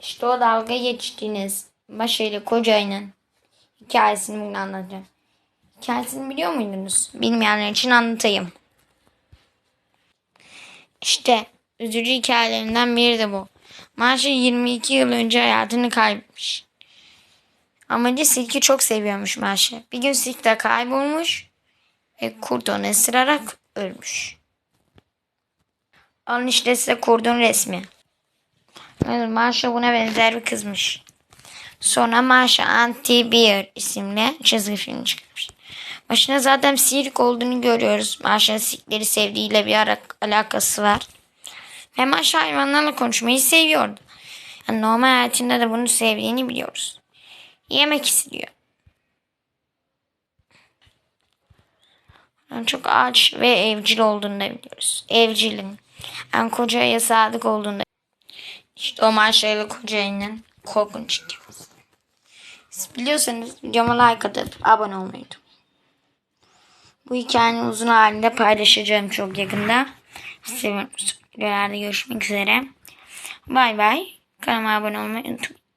İşte o dalga geçtiğiniz Maşa ile Kocay'ın hikayesini bugün anlatacağım. Hikayesini biliyor muydunuz? Bilmeyenler için anlatayım. İşte üzücü hikayelerinden biri de bu. Maşa 22 yıl önce hayatını kaybetmiş. Amacı Silk'i çok seviyormuş Maşa. Bir gün Silk de kaybolmuş ve kurt onu ısırarak ölmüş. Alın işte size kurdun resmi. Evet, Maşa buna benzer bir kızmış. Sonra Maşa Anti-Bear isimli çizgi film çıkmış. Başına zaten sirk olduğunu görüyoruz. Maşa'nın sirkleri sevdiğiyle bir alakası var. Ve Maşa hayvanlarla konuşmayı seviyordu. Yani normal hayatında da bunu sevdiğini biliyoruz. Yemek istiyor. Yani çok aç ve evcil olduğunu da biliyoruz. Evcilin. Yani kocaya sadık olduğunu da İşte o Maşa ile kocayının korkunç hikayesi. Biliyorsanız videoma like atıp abone olmayı. Bu hikayenin uzun halinde paylaşacağım çok yakında. Seviyorum. Videolarda görüşmek üzere. Bay bay. Kanalıma abone olmayı unutmayın.